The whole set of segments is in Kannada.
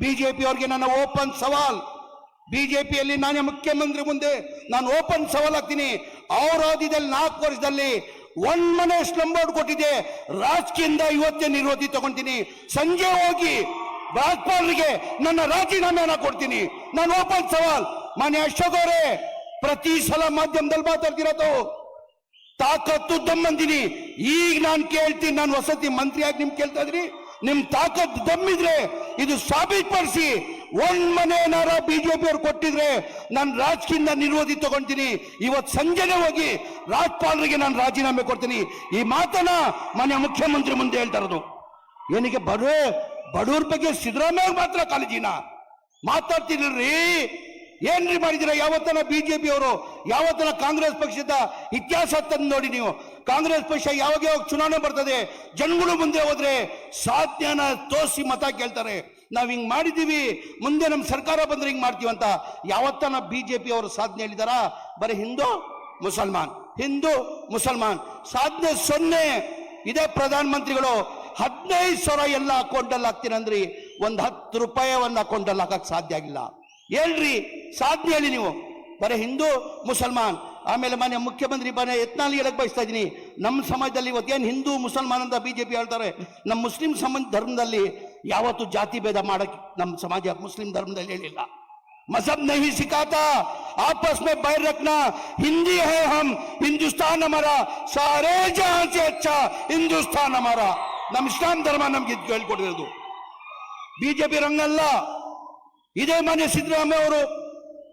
ಬಿಜೆಪಿ ಅವ್ರಿಗೆ ನನ್ನ ಓಪನ್ ಸವಾಲ್. ಬಿಜೆಪಿಯಲ್ಲಿ ನಾನೇ ಮುಖ್ಯಮಂತ್ರಿ ಮುಂದೆ ನಾನು ಓಪನ್ ಸವಾಲ್ ಆಗ್ತೀನಿ ಅವ್ರ ಅವಧಿದಲ್ಲಿ ನಾಲ್ಕು ವರ್ಷದಲ್ಲಿ ಒಂದ್ ಮನೆ ಸ್ಲಂಬೋರ್ಡ್ ಕೊಟ್ಟಿದೆ ರಾಜಕೀಯದಿಂದ ಇವತ್ತೇ ನಿರ್ವಹಿ ತಗೊಂತೀನಿ ಸಂಜೆ ಹೋಗಿ ರಾಜ್ಪಾಲರಿಗೆ ನನ್ನ ರಾಜೀನಾಮೆಯನ್ನ ಕೊಡ್ತೀನಿ. ನಾನು ಓಪನ್ ಸವಾಲ್. ಮಾನ್ಯ ಅಶೋಕ್ ಅವರೇ, ಪ್ರತಿ ಸಲ ಮಾಧ್ಯಮದಲ್ಲಿ ಮಾತಾಡ್ತಿರೋದು. ತಾಕತ್ತು ದಮ್ಮಂದಿನಿ ಈಗ ನಾನು ಕೇಳ್ತೀನಿ, ನಾನು ವಸತಿ ಮಂತ್ರಿಯಾಗಿ ನಿಮ್ ಕೇಳ್ತಾ ಇದ್ರಿ ನಿಮ್ ತಾಕತ್ತು ದಮ್ಮಿದ್ರೆ ಇದು ಸಾಬೀತುಪಡಿಸಿ ಒಂದ್ ಮನೆ ಏನಾರ ಬಿಜೆಪಿ ಅವ್ರು ಕೊಟ್ಟಿದ್ರೆ ನಾನು ರಾಜಕೀಯ ನಿರೋಧಿ ತಗೊಂತೀನಿ. ಇವತ್ ಸಂಜೆನೆ ಹೋಗಿ ರಾಜ್ಪಾಲರಿಗೆ ನಾನು ರಾಜೀನಾಮೆ ಕೊಡ್ತೀನಿ. ಈ ಮಾತನ್ನ ಮನೆ ಮುಖ್ಯಮಂತ್ರಿ ಮುಂದೆ ಹೇಳ್ತಾ ಇರೋದು. ಏನಿಗೆ ಬಡ ಬಡವ್ರ ಬಗ್ಗೆ ಸಿದ್ದರಾಮಯ್ಯ ಮಾತ್ರ ಕಾಳಜಿನ ಮಾತಾಡ್ತಿರ್ರಿ ಏನ್ರಿ ಮಾಡಿದಿರ? ಯಾವತ್ತನ ಬಿಜೆಪಿ ಅವರು, ಯಾವತ್ತನ ಕಾಂಗ್ರೆಸ್ ಪಕ್ಷದ ಇತಿಹಾಸ ತಂದು ನೋಡಿ ನೀವು. ಕಾಂಗ್ರೆಸ್ ಪಕ್ಷ ಯಾವಾಗ ಯಾವಾಗ ಚುನಾವಣೆ ಬರ್ತದೆ, ಜನಗಳು ಮುಂದೆ ಹೋದ್ರೆ ಸಾಧ್ಯನ ತೋರಿಸಿ ಮತ ಕೇಳ್ತಾರೆ. ನಾವು ಹಿಂಗೆ ಮಾಡಿದೀವಿ ಮುಂದೆ ನಮ್ ಸರ್ಕಾರ ಬಂದ್ರೆ ಹಿಂಗ್ ಮಾಡ್ತೀವಿ ಅಂತ. ಯಾವತ್ತನ ಬಿಜೆಪಿ ಅವರು ಸಾಧನೆ ಹೇಳಿದಾರ? ಬರೀ ಹಿಂದೂ, ಮುಸಲ್ಮಾನ್. ಹಿಂದೂ, ಮುಸಲ್ಮಾನ್. ಸಾಧನೆ ಸೊನ್ನೆ. ಇದೇ ಪ್ರಧಾನ ಮಂತ್ರಿಗಳು ಹದಿನೈದು ಸಾವಿರ ಎಲ್ಲ ಅಕೌಂಟಲ್ಲಿ ಹಾಕ್ತೀನಿ ಅಂದ್ರಿ, ಒಂದ್ ಹತ್ತು ರೂಪಾಯಿ ಅಕೌಂಟಲ್ಲಿ ಹಾಕಕ್ಕೆ ಸಾಧ್ಯ ಆಗಿಲ್ಲ. ಹೇಳ್ರಿ, ಸಾಧನೆ ಹೇಳಿ ನೀವು. ಬರೀ ಹಿಂದೂ, ಮುಸಲ್ಮಾನ್. ಆಮೇಲೆ ಮನೆ ಮುಖ್ಯಮಂತ್ರಿ ಮನೆ ಯತ್ನಾಲಿ ಹೇಳಕ್ ಬಯಸ್ತಾ ಇದ್ದೀನಿ ನಮ್ಮ ಸಮಾಜದಲ್ಲಿ ಇವತ್ತೇನು ಹಿಂದೂ ಮುಸಲ್ಮಾನ್ ಅಂತ ಬಿಜೆಪಿ ಹೇಳ್ತಾರೆ ನಮ್ಮ ಮುಸ್ಲಿಂ ಸಂಬಂಧ ಧರ್ಮದಲ್ಲಿ ಯಾವತ್ತು ಜಾತಿ ಭೇದ ಮಾಡಕ್ ನಮ್ಮ ಸಮಾಜ ಮುಸ್ಲಿಂ ಧರ್ಮದಲ್ಲಿ ಹೇಳಿಲ್ಲ मजहब नहीं सिखाता आपस में बैर रखना हिंदी है हम हिंदुस्तान हमारा सारे जहां से अच्छा हिंदुस्तान हमारा ನಮ್ ಇಸ್ಲಾಂ ಧರ್ಮ ನಮ್ಗೆ ಇದ್ ಹೇಳ್ಕೊಟ್ಟಿರೋದು ಬಿಜೆಪಿ ರಂಗಲ್ಲ ಇದೇ ಮಾನ್ಯ ಸಿದ್ದರಾಮಯ್ಯ ಅವರು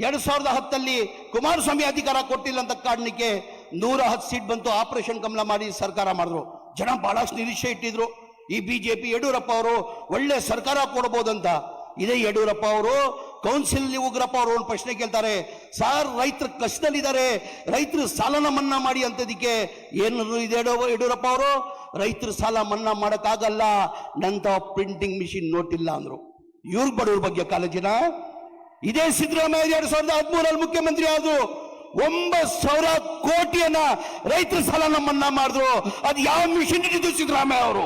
ಎರಡ್ ಸಾವಿರದ ಹತ್ತಲ್ಲಿ ಕುಮಾರಸ್ವಾಮಿ ಅಧಿಕಾರ ಕೊಟ್ಟಿಲ್ಲ ಅಂತ ಕಾರಣಕ್ಕೆ ನೂರ ಹತ್ತು ಸೀಟ್ ಬಂತು. ಆಪರೇಷನ್ ಕಮಲ ಮಾಡಿ ಸರ್ಕಾರ ಮಾಡಿದ್ರು. ಜನ ಬಹಳಷ್ಟು ನಿರೀಕ್ಷೆ ಇಟ್ಟಿದ್ರು. ಈ ಬಿಜೆಪಿ ಯಡಿಯೂರಪ್ಪ ಅವರು ಒಳ್ಳೆ ಸರ್ಕಾರ ಕೊಡ್ಬೋದಂತ. ಇದೇ ಯಡಿಯೂರಪ್ಪ ಅವರು ಕೌನ್ಸಿಲ್ ಉಗ್ರಪ್ಪ ಅವರು ಒಂದು ಪ್ರಶ್ನೆ ಕೇಳ್ತಾರೆ, ಸಾರ್ ರೈತರು ಕಷ್ಟದಲ್ಲಿದ್ದಾರೆ, ರೈತರು ಸಾಲನ ಮನ್ನಾ ಮಾಡಿ ಅಂತದಕ್ಕೆ ಏನು ಇದೆ ಯಡಿಯೂರಪ್ಪ- ಅವರು? ರೈತರು ಸಾಲ ಮನ್ನಾ ಮಾಡಕ್ಕಾಗಲ್ಲ ನಂತ ಪ್ರಿಂಟಿಂಗ್ ಮಿಷಿನ್ ನೋಟಿಲ್ಲ ಅಂದ್ರು. ಇವ್ರ ಬಡವ್ರ ಬಗ್ಗೆ ಕಾಲೇಜಿನ ಇದೇ ಸಿದ್ದರಾಮಯ್ಯ ಎರಡ್ ಸಾವಿರದ ಹದಿಮೂರಲ್ಲಿ ಮುಖ್ಯಮಂತ್ರಿ ಆದ್ರು ಒಂಬತ್ತು ಸಾವಿರ ಕೋಟಿಯನ್ನ ರೈತರ ಸಾಲ ನಮ್ಮನ್ನ ಮಾಡಿದ್ರು. ಅದು ಯಾವ ಮಿಷನ್ ಇಟ್ಟಿದ್ದು ಸಿದ್ದರಾಮಯ್ಯ ಅವರು?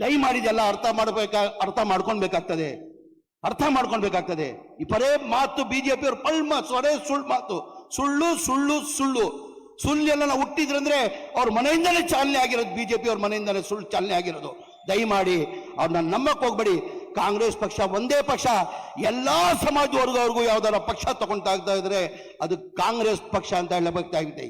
ದಯಮಾಡಿದೆಲ್ಲ ಅರ್ಥ ಮಾಡಬೇಕ, ಅರ್ಥ ಮಾಡ್ಕೊಳ್ಬೇಕಾಗ್ತದೆ. ಅರ್ಥ ಮಾಡ್ಕೊಳ್ಬೇಕಾಗ್ತದೆ. ಈ ಪರೇ ಮಾತು ಬಿಜೆಪಿ ಪಳ್ ಮಾತು ಸೊರೆ ಸುಳ್ಳು ಮಾತು. ಸುಳ್ಳು ಸುಳ್ಳು ಸುಳ್ಳು. ಸುಳ್ಳು ಎಲ್ಲ ನಾವು ಹುಟ್ಟಿದ್ರಂದ್ರೆ ಅವ್ರ ಮನೆಯಿಂದಲೇ ಚಾಲನೆ ಆಗಿರೋದು ಬಿಜೆಪಿ ಅವ್ರ ಮನೆಯಿಂದಲೇ ಸುಳ್ಳು ಚಾಲನೆ ಆಗಿರೋದು. ದಯಮಾಡಿ ಅವ್ರನ್ನ ನಂಬಕ್ಕೆ ಹೋಗ್ಬೇಡಿ. ಕಾಂಗ್ರೆಸ್ ಪಕ್ಷ, ಒಂದೇ ಪಕ್ಷ, ಎಲ್ಲ ಸಮಾಜ ವರ್ಗದವ್ರಿಗೂ ಯಾವ್ದಾರ ಪಕ್ಷ ತಗೊಂತಾ ಇದ್ರೆ ಅದು ಕಾಂಗ್ರೆಸ್ ಪಕ್ಷ ಅಂತ ಹೇಳಬೇಕಾಗಿದೆ